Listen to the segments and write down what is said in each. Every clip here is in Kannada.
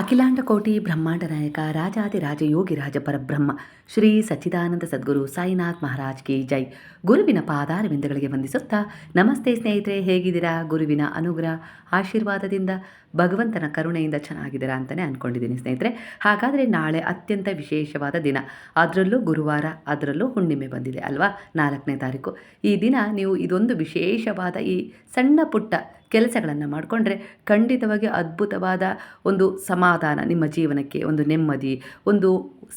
ಅಖಿಲಾಂಡ ಕೋಟಿ ಬ್ರಹ್ಮಾಂಡ ನಾಯಕ ರಾಜಾದಿರಾಜ ಯೋಗಿ ರಾಜ ಪರಬ್ರಹ್ಮ, ಶ್ರೀ ಸಚ್ಚಿದಾನಂದ ಸದ್ಗುರು ಸಾಯಿನಾಥ್ ಮಹಾರಾಜ್ ಕಿ ಜೈ. ಗುರುವಿನ ಪಾದಾರವಿಂದಗಳಿಗೆ ವಂದಿಸುತ್ತಾ, ನಮಸ್ತೆ ಸ್ನೇಹಿತರೆ, ಹೇಗಿದ್ದೀರಾ? ಗುರುವಿನ ಅನುಗ್ರಹ, ಆಶೀರ್ವಾದದಿಂದ, ಭಗವಂತನ ಕರುಣೆಯಿಂದ ಚೆನ್ನಾಗಿದ್ದೀರಾ ಅಂತಲೇ ಅಂದ್ಕೊಂಡಿದ್ದೀನಿ ಸ್ನೇಹಿತರೆ. ಹಾಗಾದರೆ ನಾಳೆ ಅತ್ಯಂತ ವಿಶೇಷವಾದ ದಿನ. ಅದರಲ್ಲೂ ಗುರುವಾರ, ಅದರಲ್ಲೂ ಹುಣ್ಣಿಮೆ ಬಂದಿದೆ ಅಲ್ವಾ? ನಾಲ್ಕನೇ ತಾರೀಕು. ಈ ದಿನ ನೀವು ಇದೊಂದು ವಿಶೇಷವಾದ ಈ ಸಣ್ಣ ಪುಟ್ಟ ಕೆಲಸಗಳನ್ನು ಮಾಡಿಕೊಂಡ್ರೆ ಖಂಡಿತವಾಗಿ ಅದ್ಭುತವಾದ ಒಂದು ಸಮಾಧಾನ ನಿಮ್ಮ ಜೀವನಕ್ಕೆ, ಒಂದು ನೆಮ್ಮದಿ, ಒಂದು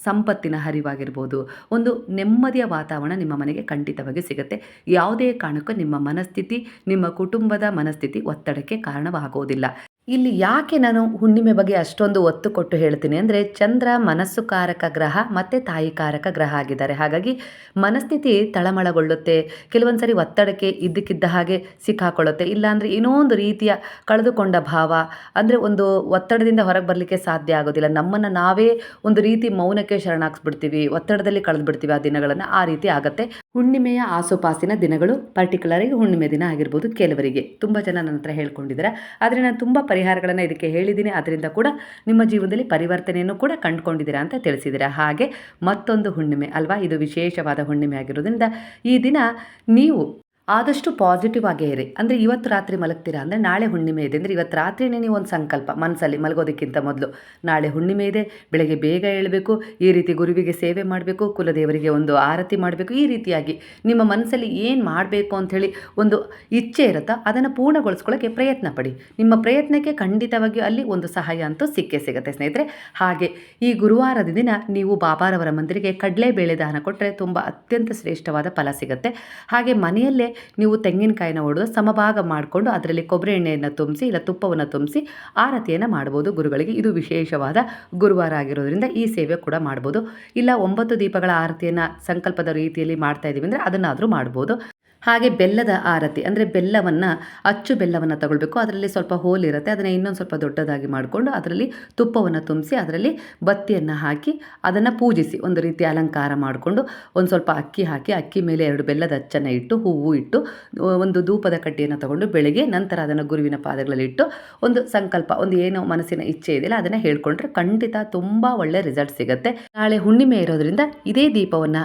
ಸಂಪತ್ತಿನ ಹರಿವಾಗಿರ್ಬೋದು. ಒಂದು ನೆಮ್ಮದಿಯ ವಾತಾವರಣ ನಿಮ್ಮ ಮನೆಗೆ ಖಂಡಿತವಾಗಿ ಸಿಗುತ್ತೆ. ಯಾವುದೇ ಕಾರಣಕ್ಕೂ ನಿಮ್ಮ ಮನಸ್ಥಿತಿ, ನಿಮ್ಮ ಕುಟುಂಬದ ಮನಸ್ಥಿತಿ ಒತ್ತಡಕ್ಕೆ ಕಾರಣವಾಗೋದಿಲ್ಲ. ಇಲ್ಲಿ ಯಾಕೆ ನಾನು ಹುಣ್ಣಿಮೆ ಬಗ್ಗೆ ಅಷ್ಟೊಂದು ಒತ್ತು ಕೊಟ್ಟು ಹೇಳ್ತೀನಿ ಅಂದರೆ ಚಂದ್ರ ಮನಸ್ಸು ಕಾರಕ ಗ್ರಹ ಮತ್ತು ತಾಯಿ ಕಾರಕ ಗ್ರಹ ಆಗಿದ್ದಾರೆ. ಹಾಗಾಗಿ ಮನಸ್ಥಿತಿ ತಳಮಳಗೊಳ್ಳುತ್ತೆ ಕೆಲವೊಂದು ಸರಿ ಒತ್ತಡಕ್ಕೆ ಇದ್ದಕ್ಕಿದ್ದ ಹಾಗೆ ಸಿಕ್ಕಾಕೊಳ್ಳುತ್ತೆ. ಇಲ್ಲಾಂದರೆ ಇನ್ನೊಂದು ರೀತಿಯ ಕಳೆದುಕೊಂಡ ಭಾವ, ಅಂದರೆ ಒಂದು ಒತ್ತಡದಿಂದ ಹೊರಗೆ ಬರಲಿಕ್ಕೆ ಸಾಧ್ಯ ಆಗೋದಿಲ್ಲ. ನಮ್ಮನ್ನು ನಾವೇ ಒಂದು ರೀತಿ ಮೌನಕ್ಕೆ ಶರಣಾಗಿಸ್ಬಿಡ್ತೀವಿ, ಒತ್ತಡದಲ್ಲಿ ಕಳೆದು ಬಿಡ್ತೀವಿ ಆ ದಿನಗಳನ್ನು, ಆ ರೀತಿ ಆಗುತ್ತೆ. ಹುಣ್ಣಿಮೆಯ ಆಸುಪಾಸಿನ ದಿನಗಳು ಪರ್ಟಿಕ್ಯುಲರಾಗಿ ಹುಣ್ಣಿಮೆ ದಿನ ಆಗಿರ್ಬೋದು ಕೆಲವರಿಗೆ. ತುಂಬ ಜನ ನನ್ನ ಹತ್ರ ಹೇಳ್ಕೊಂಡಿದ್ದಾರೆ. ಆದರೆ ನಾನು ತುಂಬ ಪರಿಹಾರಗಳನ್ನು ಇದಕ್ಕೆ ಹೇಳಿದ್ದೀನಿ. ಅದರಿಂದ ಕೂಡ ನಿಮ್ಮ ಜೀವನದಲ್ಲಿ ಪರಿವರ್ತನೆಯನ್ನು ಕೂಡ ಕಂಡುಕೊಂಡಿದ್ದೀರಾ ಅಂತ ತಿಳಿಸಿದ್ದೀರಾ. ಹಾಗೆ ಮತ್ತೊಂದು ಹುಣ್ಣಿಮೆ ಅಲ್ವಾ? ಇದು ವಿಶೇಷವಾದ ಹುಣ್ಣಿಮೆ ಆಗಿರೋದ್ರಿಂದ ಈ ದಿನ ನೀವು ಆದಷ್ಟು ಪಾಸಿಟಿವ್ ಆಗೇ ಇರಿ. ಅಂದರೆ ಇವತ್ತು ರಾತ್ರಿ ಮಲಗ್ತೀರಾ ಅಂದರೆ ನಾಳೆ ಹುಣ್ಣಿಮೆ ಇದೆ. ಅಂದರೆ ಇವತ್ತು ರಾತ್ರಿನೇ ನೀವು ಒಂದು ಸಂಕಲ್ಪ ಮನಸ್ಸಲ್ಲಿ ಮಲಗೋದಕ್ಕಿಂತ ಮೊದಲು. ನಾಳೆ ಹುಣ್ಣಿಮೆ ಇದೆ, ಬೆಳಗ್ಗೆ ಬೇಗ ಏಳಬೇಕು, ಈ ರೀತಿ ಗುರುವಿಗೆ ಸೇವೆ ಮಾಡಬೇಕು, ಕುಲದೇವರಿಗೆ ಒಂದು ಆರತಿ ಮಾಡಬೇಕು, ಈ ರೀತಿಯಾಗಿ ನಿಮ್ಮ ಮನಸ್ಸಲ್ಲಿ ಏನು ಮಾಡಬೇಕು ಅಂಥೇಳಿ ಒಂದು ಇಚ್ಛೆ ಇರುತ್ತಾ, ಅದನ್ನು ಪೂರ್ಣಗೊಳಿಸ್ಕೊಳ್ಳೋಕ್ಕೆ ಪ್ರಯತ್ನ ಪಡಿ. ನಿಮ್ಮ ಪ್ರಯತ್ನಕ್ಕೆ ಖಂಡಿತವಾಗಿಯೂ ಅಲ್ಲಿ ಒಂದು ಸಹಾಯ ಅಂತೂ ಸಿಕ್ಕೇ ಸಿಗುತ್ತೆ ಸ್ನೇಹಿತರೆ. ಹಾಗೆ ಈ ಗುರುವಾರದ ದಿನ ನೀವು ಬಾಬಾರವರ ಮಂದಿರಿಗೆ ಕಡಲೆಬೇಳೆ ದಾನ ಕೊಟ್ಟರೆ ತುಂಬ ಅತ್ಯಂತ ಶ್ರೇಷ್ಠವಾದ ಫಲ ಸಿಗುತ್ತೆ. ಹಾಗೆ ಮನೆಯಲ್ಲೇ ನೀವು ತೆಂಗಿನಕಾಯಿನ ಹೊಡೆದು ಸಮಭಾಗ ಮಾಡಿಕೊಂಡು ಅದರಲ್ಲಿ ಕೊಬ್ಬರಿ ಎಣ್ಣೆಯನ್ನು ತುಂಬಿಸಿ ಇಲ್ಲ ತುಪ್ಪವನ್ನು ತುಂಬಿಸಿ ಆರತಿಯನ್ನು ಮಾಡ್ಬೋದು ಗುರುಗಳಿಗೆ. ಇದು ವಿಶೇಷವಾದ ಗುರುವಾರ ಆಗಿರೋದ್ರಿಂದ ಈ ಸೇವೆ ಕೂಡ ಮಾಡ್ಬೋದು. ಇಲ್ಲ ಒಂಬತ್ತು ದೀಪಗಳ ಆರತಿಯನ್ನು ಸಂಕಲ್ಪದ ರೀತಿಯಲ್ಲಿ ಮಾಡ್ತಾ ಇದ್ದೀವಿ ಅಂದರೆ ಅದನ್ನಾದರೂ ಮಾಡ್ಬೋದು. ಹಾಗೆ ಬೆಲ್ಲದ ಆರತಿ, ಅಂದರೆ ಬೆಲ್ಲವನ್ನು, ಅಚ್ಚು ಬೆಲ್ಲವನ್ನು ತಗೊಳ್ಬೇಕು. ಅದರಲ್ಲಿ ಸ್ವಲ್ಪ ಹೋಲ್ ಇರುತ್ತೆ, ಅದನ್ನು ಇನ್ನೊಂದು ಸ್ವಲ್ಪ ದೊಡ್ಡದಾಗಿ ಮಾಡಿಕೊಂಡು ಅದರಲ್ಲಿ ತುಪ್ಪವನ್ನು ತುಂಬಿಸಿ, ಅದರಲ್ಲಿ ಬತ್ತಿಯನ್ನು ಹಾಕಿ ಅದನ್ನು ಪೂಜಿಸಿ, ಒಂದು ರೀತಿ ಅಲಂಕಾರ ಮಾಡಿಕೊಂಡು ಒಂದು ಸ್ವಲ್ಪ ಅಕ್ಕಿ ಹಾಕಿ, ಅಕ್ಕಿ ಮೇಲೆ ಎರಡು ಬೆಲ್ಲದ ಅಚ್ಚನ್ನು ಇಟ್ಟು, ಹೂವು ಇಟ್ಟು, ಒಂದು ಧೂಪದ ಕಡ್ಡಿಯನ್ನು ತಗೊಂಡು ಬೆಳಗ್ಗೆ ನಂತರ ಅದನ್ನು ಗುರುವಿನ ಪಾದಗಳಲ್ಲಿ ಇಟ್ಟು, ಒಂದು ಸಂಕಲ್ಪ, ಒಂದು ಏನೋ ಮನಸ್ಸಿನ ಇಚ್ಛೆ ಇದೆಯಲ್ಲ ಅದನ್ನು ಹೇಳ್ಕೊಂಡ್ರೆ ಖಂಡಿತ ತುಂಬ ಒಳ್ಳೆಯ ರಿಸಲ್ಟ್ ಸಿಗುತ್ತೆ. ನಾಳೆ ಹುಣ್ಣಿಮೆ ಇರೋದ್ರಿಂದ ಇದೇ ದೀಪವನ್ನು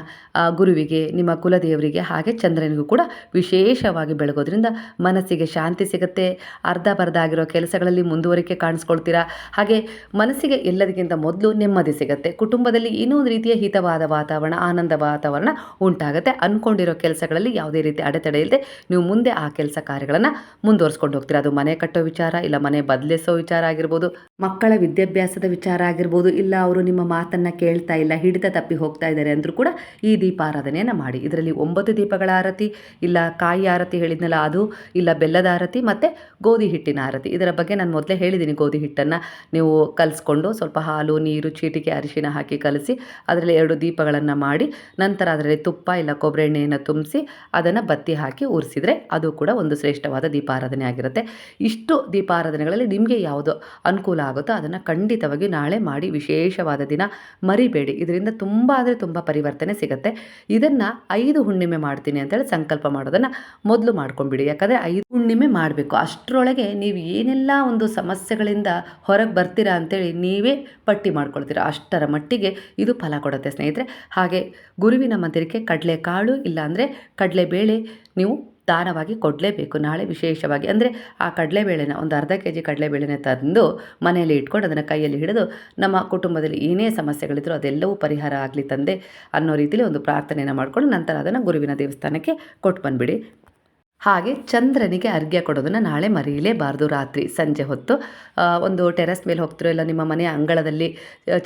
ಗುರುವಿಗೆ, ನಿಮ್ಮ ಕುಲದೇವರಿಗೆ, ಹಾಗೆ ಚಂದ್ರನಿಗೂ ಕೂಡ ವಿಶೇಷವಾಗಿ ಬೆಳಗೋದ್ರಿಂದ ಮನಸ್ಸಿಗೆ ಶಾಂತಿ ಸಿಗುತ್ತೆ. ಅರ್ಧ ಬರ್ಧ ಆಗಿರೋ ಕೆಲಸಗಳಲ್ಲಿ ಮುಂದುವರಿಕೆ ಕಾಣಿಸ್ಕೊಳ್ತೀರಾ? ಹಾಗೆ ಮನಸ್ಸಿಗೆ ಎಲ್ಲದಕ್ಕಿಂತ ಮೊದಲು ನೆಮ್ಮದಿ ಸಿಗುತ್ತೆ. ಕುಟುಂಬದಲ್ಲಿ ಏನೋ ಒಂದು ರೀತಿಯ ಹಿತವಾದ ವಾತಾವರಣ, ಆನಂದ ವಾತಾವರಣ ಉಂಟಾಗುತ್ತೆ. ಅಂದ್ಕೊಂಡಿರೋ ಕೆಲಸಗಳಲ್ಲಿ ಯಾವುದೇ ರೀತಿ ಅಡೆತಡೆ ಇಲ್ಲದೆ ನೀವು ಮುಂದೆ ಆ ಕೆಲಸ ಕಾರ್ಯಗಳನ್ನು ಮುಂದುವರಿಸ್ಕೊಂಡು ಹೋಗ್ತೀರಾ? ಅದು ಮನೆ ಕಟ್ಟೋ ವಿಚಾರ ಇಲ್ಲ, ಮನೆ ಬದಲಿಸೋ ವಿಚಾರ ಆಗಿರ್ಬೋದು, ಮಕ್ಕಳ ವಿದ್ಯಾಭ್ಯಾಸದ ವಿಚಾರ ಆಗಿರ್ಬೋದು, ಇಲ್ಲ ಅವರು ನಿಮ್ಮ ಮಾತನ್ನು ಕೇಳ್ತಾ ಇಲ್ಲ, ಹಿಡಿತ ತಪ್ಪಿ ಹೋಗ್ತಾ ಇದ್ದಾರೆ ಅಂದರೂ ಕೂಡ ಈ ದೀಪಾರಾಧನೆಯನ್ನು ಮಾಡಿ. ಇದರಲ್ಲಿ ಒಂಬತ್ತು ದೀಪಗಳ ಆರತಿ ಇಲ್ಲ ಕಾಯಿ ಆರತಿ ಹೇಳಿದ್ನಲ್ಲ ಅದು, ಇಲ್ಲ ಬೆಲ್ಲದ ಆರತಿ ಮತ್ತು ಗೋಧಿ ಹಿಟ್ಟಿನ ಆರತಿ. ಇದರ ಬಗ್ಗೆ ನಾನು ಮೊದಲೇ ಹೇಳಿದ್ದೀನಿ ಗೋಧಿ ಹಿಟ್ಟನ್ನು. ನೀವು ಕಲಿಸ್ಕೊಂಡು ಸ್ವಲ್ಪ ಹಾಲು, ನೀರು ಚೀಟಿಗೆ ಅರಿಶಿನ ಹಾಕಿ ಕಲಸಿ, ಅದರಲ್ಲಿ ಎರಡು ದೀಪಗಳನ್ನು ಮಾಡಿ, ನಂತರ ಅದರಲ್ಲಿ ತುಪ್ಪ ಇಲ್ಲ ಕೊಬ್ಬರಿ ಎಣ್ಣೆಯನ್ನು ತುಂಬಿಸಿ, ಅದನ್ನು ಬತ್ತಿ ಹಾಕಿ ಉರಿಸಿದರೆ ಅದು ಕೂಡ ಒಂದು ಶ್ರೇಷ್ಠವಾದ ದೀಪಾರಾಧನೆ ಆಗಿರುತ್ತೆ. ಇಷ್ಟು ದೀಪಾರಾಧನೆಗಳಲ್ಲಿ ನಿಮಗೆ ಯಾವುದು ಅನುಕೂಲ ಆಗುತ್ತೋ ಅದನ್ನು ಖಂಡಿತವಾಗಿ ನಾಳೆ ಮಾಡಿ ವಿಶೇಷವಾದ ದಿನ ಮರಿಬೇಡಿ. ಇದರಿಂದ ತುಂಬ ಅಂದರೆ ತುಂಬ ಪರಿವರ್ತನೆ ಸಿಗುತ್ತೆ. ಇದನ್ನು ಐದು ಹುಣ್ಣಿಮೆ ಮಾಡ್ತೀನಿ ಅಂತೇಳಿ ಸಂಕಲ್ಪ ಮಾಡೋದನ್ನು ಮೊದಲು ಮಾಡ್ಕೊಂಬಿಡಿ ಯಾಕಂದರೆ ಐದು ಹುಣ್ಣಿಮೆ ಮಾಡಬೇಕು. ಅಷ್ಟರೊಳಗೆ ನೀವು ಏನೆಲ್ಲ ಒಂದು ಸಮಸ್ಯೆಗಳಿಂದ ಹೊರಗೆ ಬರ್ತೀರಾ ಅಂತೇಳಿ ನೀವೇ ಪಟ್ಟಿ ಮಾಡ್ಕೊಳ್ತೀರಾ. ಅಷ್ಟರ ಮಟ್ಟಿಗೆ ಇದು ಫಲ ಕೊಡುತ್ತೆ ಸ್ನೇಹಿತರೆ. ಹಾಗೆ ಗುರುವಿನ ಮಂದಿರಕ್ಕೆ ಕಡಲೆಕಾಳು ಇಲ್ಲಾಂದರೆ ಕಡಲೆಬೇಳೆ ನೀವು ದಾನವಾಗಿ ಕೊಡಲೇಬೇಕು. ನಾಳೆ ವಿಶೇಷವಾಗಿ ಅಂದರೆ ಆ ಕಡಲೆಬೇಳೆನ ಒಂದು ಅರ್ಧ ಕೆ ಜಿ ಕಡಲೆಬೇಳೆನ ತಂದು ಮನೆಯಲ್ಲಿ ಇಟ್ಕೊಂಡು ಅದನ್ನು ಕೈಯಲ್ಲಿ ಹಿಡಿದು ನಮ್ಮ ಕುಟುಂಬದಲ್ಲಿ ಏನೇ ಸಮಸ್ಯೆಗಳಿದ್ರೂ ಅದೆಲ್ಲವೂ ಪರಿಹಾರ ಆಗಲಿ ತಂದೆ ಅನ್ನೋ ರೀತಿಯಲ್ಲಿ ಒಂದು ಪ್ರಾರ್ಥನೆಯನ್ನು ಮಾಡಿಕೊಂಡು ನಂತರ ಅದನ್ನು ಗುರುವಿನ ದೇವಸ್ಥಾನಕ್ಕೆ ಕೊಟ್ಟು ಬಂದುಬಿಡಿ. ಹಾಗೆ ಚಂದ್ರನಿಗೆ ಅರ್ಘ್ಯ ಕೊಡೋದನ್ನು ನಾಳೆ ಮರೆಯಲೇಬಾರ್ದು. ರಾತ್ರಿ ಸಂಜೆ ಹೊತ್ತು ಒಂದು ಟೆರೆಸ್ ಮೇಲೆ ಹೋಗ್ತಿರೋ ಇಲ್ಲ ನಿಮ್ಮ ಮನೆಯ ಅಂಗಳದಲ್ಲಿ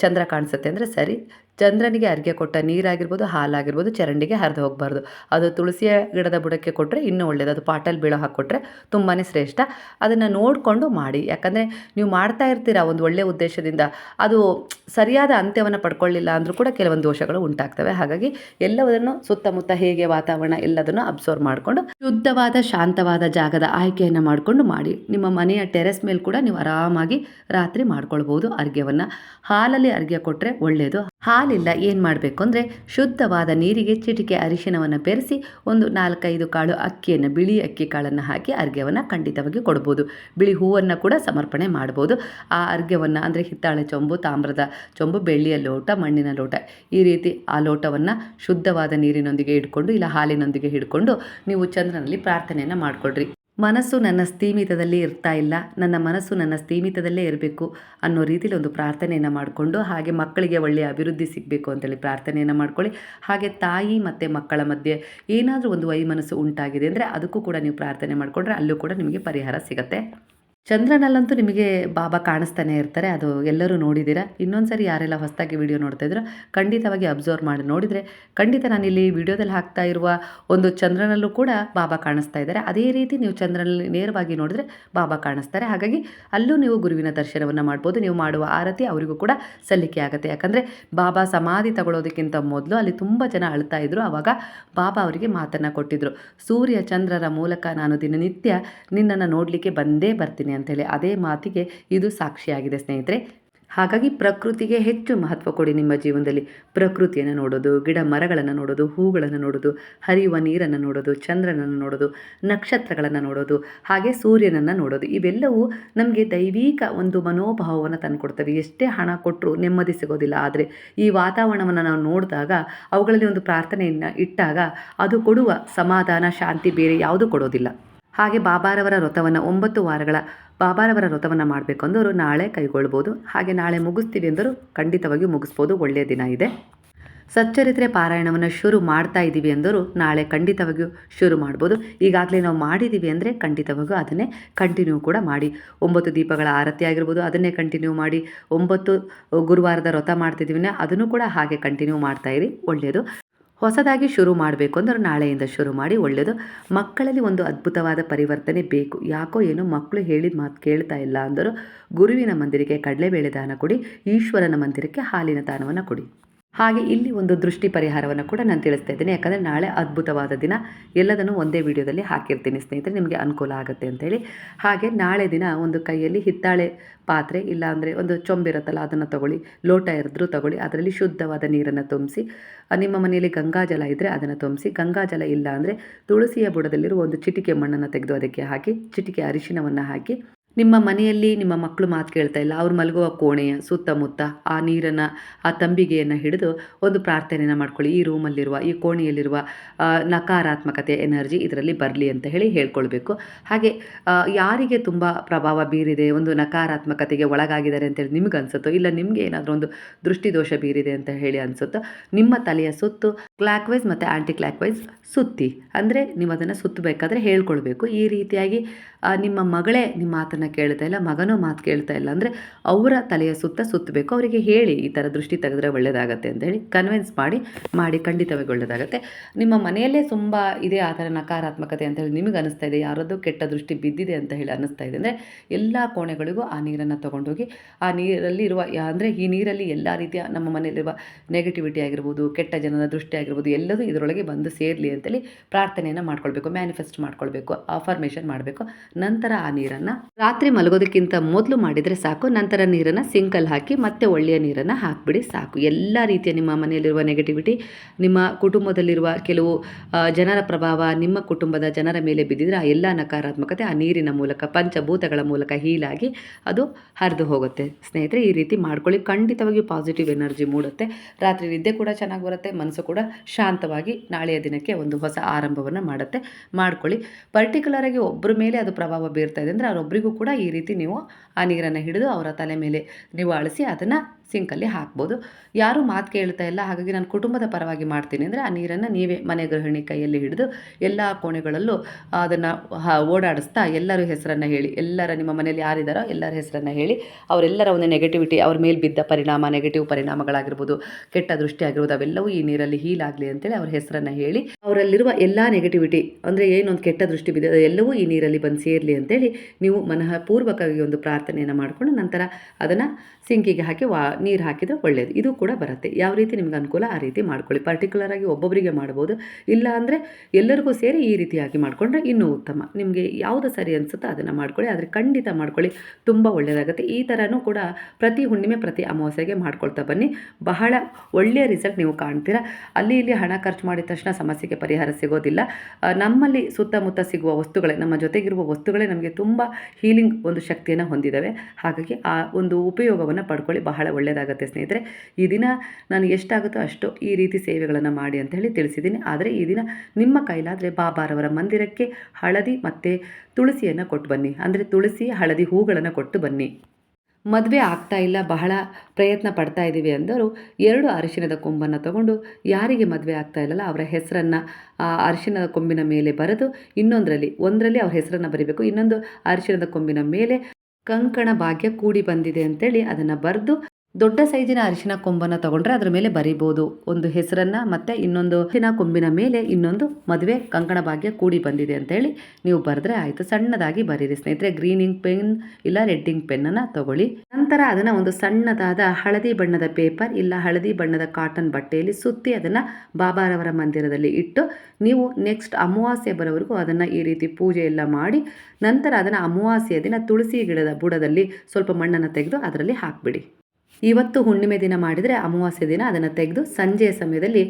ಚಂದ್ರ ಕಾಣಿಸುತ್ತೆ ಅಂದರೆ ಸರಿ ಚಂದ್ರನಿಗೆ ಅರ್ಗೆ ಕೊಟ್ಟ, ನೀರಾಗಿರ್ಬೋದು, ಹಾಲಾಗಿರ್ಬೋದು, ಚರಂಡಿಗೆ ಹರಿದು ಹೋಗಬಾರ್ದು. ಅದು ತುಳಸಿಯ ಗಿಡದ ಬುಡಕ್ಕೆ ಕೊಟ್ಟರೆ ಇನ್ನೂ ಒಳ್ಳೆಯದು ಅದು ಪಾಟಲ್ಲಿ ಬೀಳೋ ಹಾಕ್ಕೊಟ್ರೆ ತುಂಬಾ ಶ್ರೇಷ್ಠ. ಅದನ್ನು ನೋಡಿಕೊಂಡು ಮಾಡಿ. ಯಾಕಂದರೆ ನೀವು ಮಾಡ್ತಾ ಇರ್ತೀರ ಒಂದು ಒಳ್ಳೆಯ ಉದ್ದೇಶದಿಂದ. ಅದು ಸರಿಯಾದ ಅಂತ್ಯವನ್ನು ಪಡ್ಕೊಳ್ಳಿಲ್ಲ ಅಂದರೂ ಕೂಡ ಕೆಲವೊಂದು ದೋಷಗಳು ಉಂಟಾಗ್ತವೆ. ಹಾಗಾಗಿ ಎಲ್ಲವನ್ನು ಸುತ್ತಮುತ್ತ ಹೇಗೆ ವಾತಾವರಣ ಎಲ್ಲದನ್ನು ಅಬ್ಸರ್ವ್ ಮಾಡಿಕೊಂಡು ಶುದ್ಧವಾದ, ಶಾಂತವಾದ ಜಾಗದ ಆಯ್ಕೆಯನ್ನು ಮಾಡಿಕೊಂಡು ಮಾಡಿ. ನಿಮ್ಮ ಮನೆಯ ಟೆರೆಸ್ ಮೇಲೆ ಕೂಡ ನೀವು ಆರಾಮಾಗಿ ರಾತ್ರಿ ಮಾಡ್ಕೊಳ್ಬೋದು ಅರ್ಘ್ಯವನ್ನು. ಹಾಲಲ್ಲಿ ಅರ್ಘ್ಯ ಕೊಟ್ಟರೆ ಒಳ್ಳೆಯದು ಹಾಲು ಹಾಲಿಲ್ಲ ಏನು ಮಾಡಬೇಕು ಅಂದರೆ ಶುದ್ಧವಾದ ನೀರಿಗೆ ಚಿಟಿಕೆ ಅರಿಶಿನವನ್ನು ಬೆರೆಸಿ ಒಂದು ನಾಲ್ಕೈದು ಕಾಳು ಅಕ್ಕಿಯನ್ನು, ಬಿಳಿ ಅಕ್ಕಿ ಕಾಳನ್ನು ಹಾಕಿ ಅರ್ಘ್ಯವನ್ನು ಖಂಡಿತವಾಗಿ ಕೊಡ್ಬೋದು. ಬಿಳಿ ಹೂವನ್ನು ಕೂಡ ಸಮರ್ಪಣೆ ಮಾಡ್ಬೋದು. ಆ ಅರ್ಘ್ಯವನ್ನು ಅಂದರೆ ಹಿತ್ತಾಳೆ ಚೊಂಬು, ತಾಮ್ರದ ಚೊಂಬು, ಬೆಳ್ಳಿಯ ಲೋಟ, ಮಣ್ಣಿನ ಲೋಟ ಈ ರೀತಿ ಆ ಲೋಟವನ್ನು ಶುದ್ಧವಾದ ನೀರಿನೊಂದಿಗೆ ಹಿಡ್ಕೊಂಡು ಇಲ್ಲ ಹಾಲಿನೊಂದಿಗೆ ಹಿಡ್ಕೊಂಡು ನೀವು ಚಂದ್ರನಲ್ಲಿ ಪ್ರಾರ್ಥನೆಯನ್ನು ಮಾಡಿಕೊಡ್ರಿ ಮನಸ್ಸು ನನ್ನ ಸ್ಥೀಮಿತದಲ್ಲಿ ಇರ್ತಾ ಇಲ್ಲ. ನನ್ನ ಮನಸ್ಸು ನನ್ನ ಸ್ಥೀಮಿತದಲ್ಲೇ ಇರಬೇಕು ಅನ್ನೋ ರೀತಿಲಿ ಒಂದು ಪ್ರಾರ್ಥನೆಯನ್ನು ಮಾಡಿಕೊಂಡು ಹಾಗೆ ಮಕ್ಕಳಿಗೆ ಒಳ್ಳೆಯ ಅಭಿವೃದ್ಧಿ ಸಿಗಬೇಕು ಅಂತೇಳಿ ಪ್ರಾರ್ಥನೆಯನ್ನು ಮಾಡ್ಕೊಳ್ಳಿ. ಹಾಗೆ ತಾಯಿ ಮತ್ತು ಮಕ್ಕಳ ಮಧ್ಯೆ ಏನಾದರೂ ಒಂದು ವೈಮನಸ್ಸು ಉಂಟಾಗಿದೆ ಅಂದರೆ ಅದಕ್ಕೂ ಕೂಡ ನೀವು ಪ್ರಾರ್ಥನೆ ಮಾಡಿಕೊಂಡ್ರೆ ಅಲ್ಲೂ ಕೂಡ ನಿಮಗೆ ಪರಿಹಾರ ಸಿಗುತ್ತೆ. ಚಂದ್ರನಲ್ಲಂತೂ ನಿಮಗೆ ಬಾಬಾ ಕಾಣಿಸ್ತಾನೆ ಇರ್ತಾರೆ, ಅದು ಎಲ್ಲರೂ ನೋಡಿದ್ದೀರಾ? ಇನ್ನೊಂದು ಸರಿ ಯಾರೆಲ್ಲ ಹೊಸದಾಗಿ ವಿಡಿಯೋ ನೋಡ್ತಾ ಇದ್ರು ಖಂಡಿತವಾಗಿ ಅಬ್ಸರ್ವ್ ಮಾಡಿ ನೋಡಿದರೆ, ಖಂಡಿತ ನಾನಿಲ್ಲಿ ವಿಡಿಯೋದಲ್ಲಿ ಹಾಕ್ತಾ ಇರುವ ಒಂದು ಚಂದ್ರನಲ್ಲೂ ಕೂಡ ಬಾಬಾ ಕಾಣಿಸ್ತಾ ಇದ್ದಾರೆ. ಅದೇ ರೀತಿ ನೀವು ಚಂದ್ರನಲ್ಲಿ ನೇರವಾಗಿ ನೋಡಿದ್ರೆ ಬಾಬಾ ಕಾಣಿಸ್ತಾರೆ. ಹಾಗಾಗಿ ಅಲ್ಲೂ ನೀವು ಗುರುವಿನ ದರ್ಶನವನ್ನು ಮಾಡ್ಬೋದು, ನೀವು ಮಾಡುವ ಆರತಿ ಅವರಿಗೂ ಕೂಡ ಸಲ್ಲಿಕೆ ಆಗುತ್ತೆ. ಯಾಕಂದರೆ ಬಾಬಾ ಸಮಾಧಿ ತಗೊಳ್ಳೋದಕ್ಕಿಂತ ಮೊದಲು ಅಲ್ಲಿ ತುಂಬ ಜನ ಅಳ್ತಾ ಇದ್ರು ಆವಾಗ ಬಾಬಾ ಅವರಿಗೆ ಮಾತನ್ನು ಕೊಟ್ಟಿದ್ದರು ಸೂರ್ಯ ಚಂದ್ರರ ಮೂಲಕ ನಾನು ದಿನನಿತ್ಯ ನಿನ್ನನ್ನು ನೋಡಲಿಕ್ಕೆ ಬಂದೇ ಬರ್ತೀನಿ ಅಂತೇಳಿ ಅದೇ ಮಾತಿಗೆ ಇದು ಸಾಕ್ಷಿಯಾಗಿದೆ, ಸ್ನೇಹಿತರೆ. ಹಾಗಾಗಿ ಪ್ರಕೃತಿಗೆ ಹೆಚ್ಚು ಮಹತ್ವ ಕೊಡಿ ನಿಮ್ಮ ಜೀವನದಲ್ಲಿ. ಪ್ರಕೃತಿಯನ್ನು ನೋಡೋದು, ಗಿಡ ಮರಗಳನ್ನು ನೋಡೋದು, ಹೂಗಳನ್ನು ನೋಡೋದು, ಹರಿಯುವ ನೀರನ್ನು ನೋಡೋದು, ಚಂದ್ರನನ್ನು ನೋಡೋದು, ನಕ್ಷತ್ರಗಳನ್ನು ನೋಡೋದು, ಹಾಗೆ ಸೂರ್ಯನನ್ನು ನೋಡೋದು. ಇವೆಲ್ಲವೂ ನಮಗೆ ದೈವಿಕ ಒಂದು ಮನೋಭಾವವನ್ನು ತಂದುಕೊಡ್ತವೆ. ಎಷ್ಟೇ ಹಣ ಕೊಟ್ಟರೂ ನೆಮ್ಮದಿ ಸಿಗೋದಿಲ್ಲ. ಆದರೆ ಈ ವಾತಾವರಣವನ್ನು ನಾವು ನೋಡಿದಾಗ, ಅವುಗಳಲ್ಲಿ ಒಂದು ಪ್ರಾರ್ಥನೆಯನ್ನು ಇಟ್ಟಾಗ ಅದು ಕೊಡುವ ಸಮಾಧಾನ, ಶಾಂತಿ ಬೇರೆ ಯಾವುದೂ ಕೊಡೋದಿಲ್ಲ. ಹಾಗೆ ಬಾಬಾರವರ ವ್ರತವನ್ನು ಒಂಬತ್ತು ವಾರಗಳ ಬಾಬಾರವರ ವ್ರತವನ್ನು ಮಾಡಬೇಕು ಅಂದರು ನಾಳೆ ಕೈಗೊಳ್ಬೋದು. ಹಾಗೆ ನಾಳೆ ಮುಗಿಸ್ತೀವಿ ಅಂದರು ಖಂಡಿತವಾಗಿಯೂ ಮುಗಿಸ್ಬೋದು. ಒಳ್ಳೆಯ ದಿನ ಇದೆ. ಸಚ್ಚರಿತ್ರೆ ಪಾರಾಯಣವನ್ನು ಶುರು ಮಾಡ್ತಾ ಇದ್ದೀವಿ ಅಂದರು ನಾಳೆ ಖಂಡಿತವಾಗಿಯೂ ಶುರು ಮಾಡ್ಬೋದು. ಈಗಾಗಲೇ ನಾವು ಮಾಡಿದ್ದೀವಿ ಅಂದರೆ ಖಂಡಿತವಾಗಿಯೂ ಅದನ್ನೇ ಕಂಟಿನ್ಯೂ ಕೂಡ ಮಾಡಿ. ಒಂಬತ್ತು ದೀಪಗಳ ಆರತಿ ಆಗಿರ್ಬೋದು, ಅದನ್ನೇ ಕಂಟಿನ್ಯೂ ಮಾಡಿ. ಒಂಬತ್ತು ಗುರುವಾರದ ವ್ರತ ಮಾಡ್ತಿದ್ದೀವಿ ಅದನ್ನು ಕೂಡ ಹಾಗೆ ಕಂಟಿನ್ಯೂ ಮಾಡ್ತಾ ಇರಿ. ಒಳ್ಳೆಯದು. ಹೊಸದಾಗಿ ಶುರು ಮಾಡಬೇಕು ಅಂದ್ರೆ ನಾಳೆಯಿಂದ ಶುರು ಮಾಡಿ ಒಳ್ಳೆಯದು ಮಕ್ಕಳಲ್ಲಿ ಒಂದು ಅದ್ಭುತವಾದ ಪರಿವರ್ತನೆ ಬೇಕು. ಯಾಕೋ ಏನೋ ಮಕ್ಕಳು ಹೇಳಿದ ಮಾತು ಕೇಳ್ತಾ ಇಲ್ಲ ಅಂದರು ಗುರುವಿನ ಮಂದಿರಕ್ಕೆ ಕಡಲೆಬೇಳೆ ದಾನ ಕೊಡಿ, ಈಶ್ವರನ ಮಂದಿರಕ್ಕೆ ಹಾಲಿನ ದಾನವನ್ನು ಕೊಡಿ. ಹಾಗೆ ಇಲ್ಲಿ ಒಂದು ದೃಷ್ಟಿ ಪರಿಹಾರವನ್ನು ಕೂಡ ನಾನು ತಿಳಿಸ್ತಾ ಇದ್ದೀನಿ. ಯಾಕಂದರೆ ನಾಳೆ ಅದ್ಭುತವಾದ ದಿನ. ಎಲ್ಲದನ್ನು ಒಂದೇ ವಿಡಿಯೋದಲ್ಲಿ ಹಾಕಿರ್ತೀನಿ ಸ್ನೇಹಿತರೆ, ನಿಮಗೆ ಅನುಕೂಲ ಆಗುತ್ತೆ ಅಂತೇಳಿ. ಹಾಗೆ ನಾಳೆ ದಿನ ಒಂದು ಕೈಯಲ್ಲಿ ಹಿತ್ತಾಳೆ ಪಾತ್ರೆ ಇಲ್ಲ ಅಂದರೆ ಒಂದು ಚೊಂಬಿರುತ್ತಲ್ಲ ಅದನ್ನು ತಗೊಳ್ಳಿ. ಲೋಟ ಇರಿದ್ರೂ ತಗೊಳ್ಳಿ. ಅದರಲ್ಲಿ ಶುದ್ಧವಾದ ನೀರನ್ನು ತುಂಬಿಸಿ ನಿಮ್ಮ ಮನೆಯಲ್ಲಿ ಗಂಗಾಜಲ ಇದ್ದರೆ ಅದನ್ನು ತುಂಬಿಸಿ ಗಂಗಾಜಲ ಇಲ್ಲ ಅಂದರೆ ತುಳಸಿಯ ಬುಡದಲ್ಲಿರುವ ಒಂದು ಚಿಟಿಕೆ ಮಣ್ಣನ್ನು ತೆಗೆದು ಅದಕ್ಕೆ ಹಾಕಿ, ಚಿಟಿಕೆ ಅರಿಶಿನವನ್ನು ಹಾಕಿ ನಿಮ್ಮ ಮನೆಯಲ್ಲಿ ನಿಮ್ಮ ಮಕ್ಕಳು ಮಾತು ಕೇಳ್ತಾ ಇಲ್ಲ. ಅವ್ರು ಮಲಗುವ ಕೋಣೆಯ ಸುತ್ತಮುತ್ತ ಆ ನೀರನ್ನು, ಆ ತಂಬಿಗೆಯನ್ನು ಹಿಡಿದು ಒಂದು ಪ್ರಾರ್ಥನೆಯನ್ನು ಮಾಡ್ಕೊಳ್ಳಿ. ಈ ರೂಮಲ್ಲಿರುವ, ಈ ಕೋಣೆಯಲ್ಲಿರುವ ನಕಾರಾತ್ಮಕತೆ, ಎನರ್ಜಿ ಇದರಲ್ಲಿ ಬರಲಿ ಅಂತ ಹೇಳಿ ಹೇಳ್ಕೊಳ್ಬೇಕು. ಹಾಗೆ ಯಾರಿಗೆ ತುಂಬ ಪ್ರಭಾವ ಬೀರಿದೆ, ಒಂದು ನಕಾರಾತ್ಮಕತೆಗೆ ಒಳಗಾಗಿದ್ದಾರೆ ಅಂತೇಳಿ ನಿಮ್ಗೆ ಅನಿಸುತ್ತೋ, ಇಲ್ಲ ನಿಮಗೆ ಏನಾದರೂ ಒಂದು ದೃಷ್ಟಿದೋಷ ಬೀರಿದೆ ಅಂತ ಹೇಳಿ ಅನಿಸುತ್ತೋ, ನಿಮ್ಮ ತಲೆಯ ಸುತ್ತು ಕ್ಲಾಕ್ ವೈಸ್ ಮತ್ತು ಆ್ಯಂಟಿ ಕ್ಲಾಕ್ ವೈಸ್ ಸುತ್ತಿ. ಅಂದರೆ ನೀವು ಅದನ್ನು ಸುತ್ತಬೇಕಾದ್ರೆ ಹೇಳ್ಕೊಳ್ಬೇಕು. ಈ ರೀತಿಯಾಗಿ ನಿಮ್ಮ ಮಗಳೇ ನಿಮ್ಮ ಮಾತನ್ನು ಕೇಳ್ತಾ ಇಲ್ಲ, ಮಗನೂ ಮಾತು ಕೇಳ್ತಾ ಇಲ್ಲ. ಅಂದರೆ ಅವರ ತಲೆಯ ಸುತ್ತ ಸುತ್ತಬೇಕು. ಅವರಿಗೆ ಹೇಳಿ ಈ ಥರ ದೃಷ್ಟಿ ತೆಗೆದ್ರೆ ಒಳ್ಳೆಯದಾಗತ್ತೆ ಅಂತ ಹೇಳಿ ಕನ್ವಿನ್ಸ್ ಮಾಡಿ ಮಾಡಿ ಖಂಡಿತವಾಗಿ ಒಳ್ಳೆಯದಾಗತ್ತೆ ನಿಮ್ಮ ಮನೆಯಲ್ಲೇ ತುಂಬ ಇದೆ ಆ ಥರ ನಕಾರಾತ್ಮಕತೆ ಅಂತ ಹೇಳಿ ನಿಮಗೆ ಅನಿಸ್ತಾ ಇದೆ. ಯಾರದ್ದು ಕೆಟ್ಟ ದೃಷ್ಟಿ ಬಿದ್ದಿದೆ ಅಂತ ಹೇಳಿ ಅನ್ನಿಸ್ತಾ ಇದೆ. ಅಂದರೆ ಎಲ್ಲ ಕೋಣೆಗಳಿಗೂ ಆ ನೀರನ್ನು ತೊಗೊಂಡೋಗಿ, ಆ ನೀರಲ್ಲಿ ಇರುವ ಅಂದರೆ ಈ ನೀರಲ್ಲಿ ಎಲ್ಲ ರೀತಿಯ ನಮ್ಮ ಮನೆಯಲ್ಲಿರುವ ನೆಗೆಟಿವಿಟಿ ಆಗಿರ್ಬೋದು, ಕೆಟ್ಟ ಜನರ ದೃಷ್ಟಿ ಆಗಿರ್ಬೋದು, ಎಲ್ಲದೂ ಇದರೊಳಗೆ ಬಂದು ಸೇರಲಿ ಅಂತೇಳಿ ಪ್ರಾರ್ಥನೆಯನ್ನು ಮಾಡ್ಕೊಳ್ಬೇಕು ಮ್ಯಾನಿಫೆಸ್ಟ್ ಮಾಡ್ಕೊಳ್ಬೇಕು ಅಫರ್ಮೇಷನ್ ಮಾಡಬೇಕು. ನಂತರ ಆ ನೀರನ್ನು ರಾತ್ರಿ ಮಲಗೋದಕ್ಕಿಂತ ಮೊದಲು ಮಾಡಿದರೆ ಸಾಕು, ನಂತರ ನೀರನ್ನು ಸಿಂಕಲ್ಲಿ ಹಾಕಿ ಮತ್ತೆ ಒಳ್ಳೆಯ ನೀರನ್ನು ಹಾಕಿಬಿಡಿ ಸಾಕು. ಎಲ್ಲ ರೀತಿಯ ನಿಮ್ಮ ಮನೆಯಲ್ಲಿರುವ ನೆಗೆಟಿವಿಟಿ ನಿಮ್ಮ ಕುಟುಂಬದಲ್ಲಿರುವ ಕೆಲವು ಜನರ ಪ್ರಭಾವ, ನಿಮ್ಮ ಕುಟುಂಬದ ಜನರ ಮೇಲೆ ಬಿದ್ದಿದ್ರೆ ಆ ಎಲ್ಲ ನಕಾರಾತ್ಮಕತೆ ಆ ನೀರಿನ ಮೂಲಕ, ಪಂಚಭೂತಗಳ ಮೂಲಕ ಹೀಲಾಗಿ ಅದು ಹರಿದು ಹೋಗುತ್ತೆ. ಸ್ನೇಹಿತರೆ, ಈ ರೀತಿ ಮಾಡ್ಕೊಳ್ಳಿ. ಖಂಡಿತವಾಗಿ ಪಾಸಿಟಿವ್ ಎನರ್ಜಿ ಮೂಡುತ್ತೆ. ರಾತ್ರಿ ನಿದ್ದೆ ಕೂಡ ಚೆನ್ನಾಗಿ ಬರುತ್ತೆ, ಮನಸ್ಸು ಕೂಡ ಶಾಂತವಾಗಿ ನಾಳೆಯ ದಿನಕ್ಕೆ ಒಂದು ಹೊಸ ಆರಂಭವನ್ನು ಮಾಡುತ್ತೆ. ಮಾಡ್ಕೊಳ್ಳಿ. ಪರ್ಟಿಕ್ಯುಲರಾಗಿ ಒಬ್ಬರ ಮೇಲೆ ಅದು ಪ್ರಭಾವ ಬೀರ್ತಾ ಇದೆ ಅಂದರೆ ಅವರೊಬ್ಬರಿಗೂ ಕೂಡ ಈ ರೀತಿ ನೀವು ಆ ನೀರನ್ನು ಹಿಡಿದು ಅವರ ತಲೆ ಮೇಲೆ ನೀವು ಅಳಿಸಿ ಅದನ್ನು ಸಿಂಕಲ್ಲಿ ಹಾಕ್ಬೋದು. ಯಾರೂ ಮಾತು ಕೇಳ್ತಾ ಇಲ್ಲ, ಹಾಗಾಗಿ ನಾನು ಕುಟುಂಬದ ಪರವಾಗಿ ಮಾಡ್ತೀನಿ ಅಂದರೆ ಆ ನೀರನ್ನು ನೀವೇ ಮನೆ ಗೃಹಿಣಿ ಕೈಯಲ್ಲಿ ಹಿಡಿದು ಎಲ್ಲ ಕೋಣೆಗಳಲ್ಲೂ ಅದನ್ನು ಓಡಾಡಿಸ್ತಾ ಎಲ್ಲರ ಹೆಸರನ್ನು ಹೇಳಿ, ಎಲ್ಲರ ನಿಮ್ಮ ಮನೆಯಲ್ಲಿ ಯಾರಿದ್ದಾರೋ ಎಲ್ಲರ ಹೆಸರನ್ನು ಹೇಳಿ, ಅವರೆಲ್ಲರ ಒಂದು ನೆಗೆಟಿವಿಟಿ ಅವ್ರ ಮೇಲೆ ಬಿದ್ದ ಪರಿಣಾಮ ನೆಗೆಟಿವ್ ಪರಿಣಾಮಗಳಾಗಿರ್ಬೋದು, ಕೆಟ್ಟ ದೃಷ್ಟಿ ಆಗಿರ್ಬೋದು, ಅವೆಲ್ಲವೂ ಈ ನೀರಲ್ಲಿ ಹೀಲ್ ಆಗಲಿ ಅಂತೇಳಿ ಅವ್ರ ಹೆಸರನ್ನು ಹೇಳಿ, ಅವರಲ್ಲಿರುವ ಎಲ್ಲ ನೆಗೆಟಿವಿಟಿ ಅಂದರೆ ಏನೊಂದು ಕೆಟ್ಟ ದೃಷ್ಟಿ ಬಿದ್ದ ಎಲ್ಲವೂ ಈ ನೀರಲ್ಲಿ ಬಂದು ಸೇರಲಿ ಅಂತೇಳಿ ನೀವು ಮನಃಪೂರ್ವಕವಾಗಿ ಒಂದು ಪ್ರಾರ್ಥನೆಯನ್ನು ಮಾಡಿಕೊಂಡು ನಂತರ ಅದನ್ನು ಸಿಂಕಿಗೆ ಹಾಕಿ ವಾ ನೀರು ಹಾಕಿದರೆ ಒಳ್ಳೆಯದು ಇದು ಕೂಡ ಬರುತ್ತೆ. ಯಾವ ರೀತಿ ನಿಮ್ಗೆ ಅನುಕೂಲ ಆ ರೀತಿ ಮಾಡ್ಕೊಳ್ಳಿ. ಪರ್ಟಿಕ್ಯುಲರ್ ಆಗಿ ಒಬ್ಬೊಬ್ಬರಿಗೆ ಮಾಡ್ಬೋದು. ಇಲ್ಲ ಅಂದರೆ ಎಲ್ಲರಿಗೂ ಸೇರಿ ಈ ರೀತಿಯಾಗಿ ಮಾಡಿಕೊಂಡ್ರೆ ಇನ್ನೂ ಉತ್ತಮ. ನಿಮಗೆ ಯಾವುದು ಸರಿ ಅನಿಸುತ್ತೋ ಅದನ್ನು ಮಾಡ್ಕೊಳ್ಳಿ. ಆದರೆ ಖಂಡಿತ ಮಾಡ್ಕೊಳ್ಳಿ. ತುಂಬ ಒಳ್ಳೆಯದಾಗುತ್ತೆ ಈ ಥರನೂ ಕೂಡ ಪ್ರತಿ ಹುಣ್ಣಿಮೆ, ಪ್ರತಿ ಅಮಾವಾಸ್ಯೆಗೆ ಮಾಡ್ಕೊಳ್ತಾ ಬನ್ನಿ. ಬಹಳ ಒಳ್ಳೆಯ ರಿಸಲ್ಟ್ ನೀವು ಕಾಣ್ತೀರಾ. ಅಲ್ಲಿ ಇಲ್ಲಿ ಹಣ ಖರ್ಚು ಮಾಡಿದ ತಕ್ಷಣ ಸಮಸ್ಯೆಗೆ ಪರಿಹಾರ ಸಿಗೋದಿಲ್ಲ. ನಮ್ಮಲ್ಲಿ ಸುತ್ತಮುತ್ತ ಸಿಗುವ ವಸ್ತುಗಳೇ, ನಮ್ಮ ಜೊತೆಗಿರುವ ವಸ್ತುಗಳೇ ನಮಗೆ ತುಂಬ ಹೀಲಿಂಗ್ ಒಂದು ಶಕ್ತಿಯನ್ನು ಹೊಂದಿದ್ದಾವೆ ಹಾಗಾಗಿ ಆ ಒಂದು ಉಪಯೋಗವನ್ನು ಪಡ್ಕೊಳ್ಳಿ. ಬಹಳ ಒಳ್ಳೆಯದಾಗುತ್ತೆ ಸ್ನೇಹಿತರೆ. ಈ ದಿನ ನಾನು ಎಷ್ಟಾಗುತ್ತೋ ಅಷ್ಟು ಈ ರೀತಿ ಸೇವೆಗಳನ್ನು ಮಾಡಿ ಅಂತ ಹೇಳಿ ತಿಳಿಸಿದ್ದೀನಿ. ಆದರೆ ಈ ದಿನ ನಿಮ್ಮ ಕೈಲಾದರೆ ಬಾಬಾರವರ ಮಂದಿರಕ್ಕೆ ಹಳದಿ ಮತ್ತು ತುಳಸಿಯನ್ನು ಕೊಟ್ಟು ಬನ್ನಿ. ಅಂದರೆ ತುಳಸಿ, ಹಳದಿ ಹೂಗಳನ್ನು ಕೊಟ್ಟು ಬನ್ನಿ. ಮದುವೆ ಆಗ್ತಾ ಇಲ್ಲ, ಬಹಳ ಪ್ರಯತ್ನ ಪಡ್ತಾ ಇದ್ದೀವಿ ಅಂದರು. ಎರಡು ಅರಿಶಿನದ ಕೊಂಬನ್ನು ತಗೊಂಡು ಯಾರಿಗೆ ಮದುವೆ ಆಗ್ತಾ ಇಲ್ಲಲ್ಲ, ಅವರ ಹೆಸರನ್ನು ಆ ಅರಿಶಿಣದ ಕೊಂಬಿನ ಮೇಲೆ ಬರೆದು ಇನ್ನೊಂದರಲ್ಲಿ, ಒಂದರಲ್ಲಿ ಅವ್ರ ಹೆಸರನ್ನು ಬರಿಬೇಕು. ಇನ್ನೊಂದು ಅರಿಶಿಣದ ಕೊಂಬಿನ ಮೇಲೆ ಕಂಕಣ ಭಾಗ್ಯ ಕೂಡಿ ಬಂದಿದೆ ಅಂತೇಳಿ ಅದನ್ನು ಬರೆದು ದೊಡ್ಡ ಸೈಜಿನ ಅರಿಶಿನ ಕೊಂಬನ್ನು ತಗೊಂಡ್ರೆ ಅದರ ಮೇಲೆ ಬರಿಬೋದು. ಒಂದು ಹೆಸರನ್ನ ಮತ್ತೆ ಇನ್ನೊಂದು ಅರಿಶಿನ ಕೊಂಬಿನ ಮೇಲೆ ಇನ್ನೊಂದು ಮದುವೆ ಕಂಕಣ ಭಾಗ್ಯ ಕೂಡಿ ಬಂದಿದೆ ಅಂತೇಳಿ ನೀವು ಬರೆದ್ರೆ ಆಯಿತು. ಸಣ್ಣದಾಗಿ ಬರೀರಿ ಸ್ನೇಹಿತರೆ. ಗ್ರೀನಿಂಗ್ ಪೆನ್ ಇಲ್ಲ ರೆಡ್ಡಿಂಗ್ ಪೆನ್ನನ್ನು ತಗೊಳ್ಳಿ. ನಂತರ ಅದನ್ನು ಒಂದು ಸಣ್ಣದಾದ ಹಳದಿ ಬಣ್ಣದ ಪೇಪರ್ ಇಲ್ಲ ಹಳದಿ ಬಣ್ಣದ ಕಾಟನ್ ಬಟ್ಟೆಯಲ್ಲಿ ಸುತ್ತಿ ಅದನ್ನು ಬಾಬಾರವರ ಮಂದಿರದಲ್ಲಿ ಇಟ್ಟು ನೀವು ನೆಕ್ಸ್ಟ್ ಅಮಾವಾಸ್ಯೆ ಬರೋವರೆಗೂ ಅದನ್ನು ಈ ರೀತಿ ಪೂಜೆ ಎಲ್ಲ ಮಾಡಿ ನಂತರ ಅದನ್ನು ಅಮಾವಾಸ್ಯೆಯ ದಿನ ತುಳಸಿ ಗಿಡದ ಬುಡದಲ್ಲಿ ಸ್ವಲ್ಪ ಮಣ್ಣನ್ನು ತೆಗೆದು ಅದರಲ್ಲಿ ಹಾಕಿಬಿಡಿ. ಇವತ್ತು ಹುಣ್ಣಿಮೆ ದಿನ ಮಾಡಿದರೆ ಅಮಾವಾಸ್ಯೆ ದಿನ, ಅದನ್ನು ತೆಗೆದು ಸಂಜೆಯ ಸಮಯದಲ್ಲಿ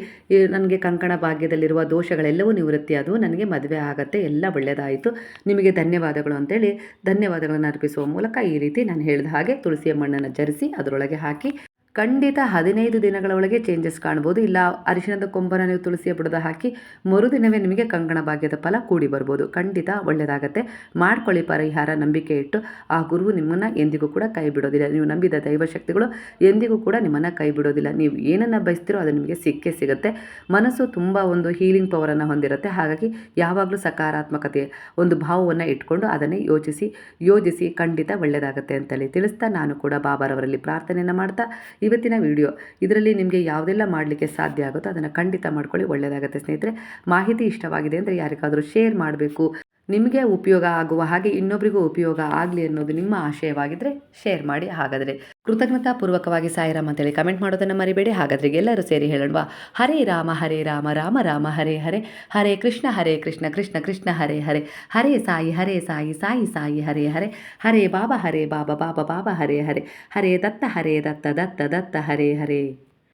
ನನಗೆ ಕಂಕಣ ಭಾಗ್ಯದಲ್ಲಿರುವ ದೋಷಗಳೆಲ್ಲವೂ ನಿವೃತ್ತಿ ಅದು ನನಗೆ ಮದುವೆ ಆಗತ್ತೆ, ಎಲ್ಲ ಒಳ್ಳೆಯದಾಯಿತು ನಿಮಗೆ ಧನ್ಯವಾದಗಳು ಅಂತೇಳಿ ಧನ್ಯವಾದಗಳನ್ನು ಅರ್ಪಿಸುವ ಮೂಲಕ ಈ ರೀತಿ ನಾನು ಹೇಳಿದ ಹಾಗೆ ತುಳಸಿಯ ಮಣ್ಣನ್ನು ಜರಿಸಿ ಅದರೊಳಗೆ ಹಾಕಿ ಖಂಡಿತ ಹದಿನೈದು ದಿನಗಳ ಒಳಗೆ ಚೇಂಜಸ್ ಕಾಣ್ಬೋದು ಇಲ್ಲ, ಅರಿಶಿಣದ ಕೊಂಬನ ನೀವು ತುಳಸಿಯ ಬುಡದ ಹಾಕಿ ಮರುದಿನವೇ ನಿಮಗೆ ಕಂಗಣ ಭಾಗ್ಯದ ಫಲ ಕೂಡಿ ಬರ್ಬೋದು. ಖಂಡಿತ ಒಳ್ಳೆಯದಾಗತ್ತೆ ಮಾಡ್ಕೊಳ್ಳಿ ಪರಿಹಾರ, ನಂಬಿಕೆ ಇಟ್ಟು ಆ ಗುರುವು ನಿಮ್ಮನ್ನು ಎಂದಿಗೂ ಕೂಡ ಕೈ ಬಿಡೋದಿಲ್ಲ. ನೀವು ನಂಬಿದ ದೈವಶಕ್ತಿಗಳು ಎಂದಿಗೂ ಕೂಡ ನಿಮ್ಮನ್ನು ಕೈ ಬಿಡೋದಿಲ್ಲ. ನೀವು ಏನನ್ನು ಬಯಸ್ತಿರೋ ಅದು ನಿಮಗೆ ಸಿಕ್ಕೇ ಸಿಗುತ್ತೆ. ಮನಸ್ಸು ತುಂಬ ಒಂದು ಹೀಲಿಂಗ್ ಪವರನ್ನು ಹೊಂದಿರುತ್ತೆ. ಹಾಗಾಗಿ ಯಾವಾಗಲೂ ಸಕಾರಾತ್ಮಕತೆ, ಒಂದು ಭಾವವನ್ನು ಇಟ್ಕೊಂಡು ಅದನ್ನೇ ಯೋಚಿಸಿ, ಯೋಜಿಸಿ ಖಂಡಿತ ಒಳ್ಳೆಯದಾಗುತ್ತೆ ಅಂತೇಳಿ ತಿಳಿಸ್ತಾ ನಾನು ಕೂಡ ಬಾಬಾರವರಲ್ಲಿ ಪ್ರಾರ್ಥನೆಯನ್ನು ಮಾಡ್ತಾ ಇವತ್ತಿನ ವಿಡಿಯೋ. ಇದರಲ್ಲಿ ನಿಮಗೆ ಯಾವುದೆಲ್ಲ ಮಾಡಲಿಕ್ಕೆ ಸಾಧ್ಯ ಆಗುತ್ತೋ ಅದನ್ನು ಖಂಡಿತ ಮಾಡ್ಕೊಳ್ಳಿ ಒಳ್ಳೆಯದಾಗುತ್ತೆ ಸ್ನೇಹಿತರೆ. ಮಾಹಿತಿ ಇಷ್ಟವಾಗಿದೆ ಅಂದರೆ ಯಾರಿಗಾದರೂ ಶೇರ್ ಮಾಡಬೇಕು. ನಿಮಗೆ ಉಪಯೋಗ ಆಗುವ ಹಾಗೆ ಇನ್ನೊಬ್ಬರಿಗೂ ಉಪಯೋಗ ಆಗಲಿ ಅನ್ನೋದು ನಿಮ್ಮ ಆಶಯವಾಗಿದ್ದರೆ ಶೇರ್ ಮಾಡಿ ಹಾಗಾದರೆ. ಕೃತಜ್ಞತಾ ಪೂರ್ವಕವಾಗಿ ಸಾಯಿರಾಮ್ ಅಂತೇಳಿ ಕಮೆಂಟ್ ಮಾಡೋದನ್ನು ಮರಿಬೇಡಿ. ಹಾಗಾದ್ರೆ ಎಲ್ಲರೂ ಸೇರಿ ಹೇಳೋಣವಾ? ಹರೇ ರಾಮ ಹರೇ ರಾಮ ರಾಮ ರಾಮ, ಹರೇ ಹರೇ. ಹರೇ ಕೃಷ್ಣ ಹರೇ ಕೃಷ್ಣ ಕೃಷ್ಣ ಕೃಷ್ಣ, ಹರೇ ಹರೇ. ಹರೇ ಸಾಯಿ ಹರೇ ಸಾಯಿ ಸಾಯಿ ಸಾಯಿ, ಹರೇ ಹರೇ. ಹರೇ ಬಾಬಾ ಹರೇ ಬಾಬಾ ಬಾಬಾ ಬಾಬಾ, ಹರೇ ಹರೇ. ಹರೇ ದತ್ತ ಹರೇ ದತ್ತ ದತ್ತ ದತ್ತ, ಹರೇ ಹರೇ.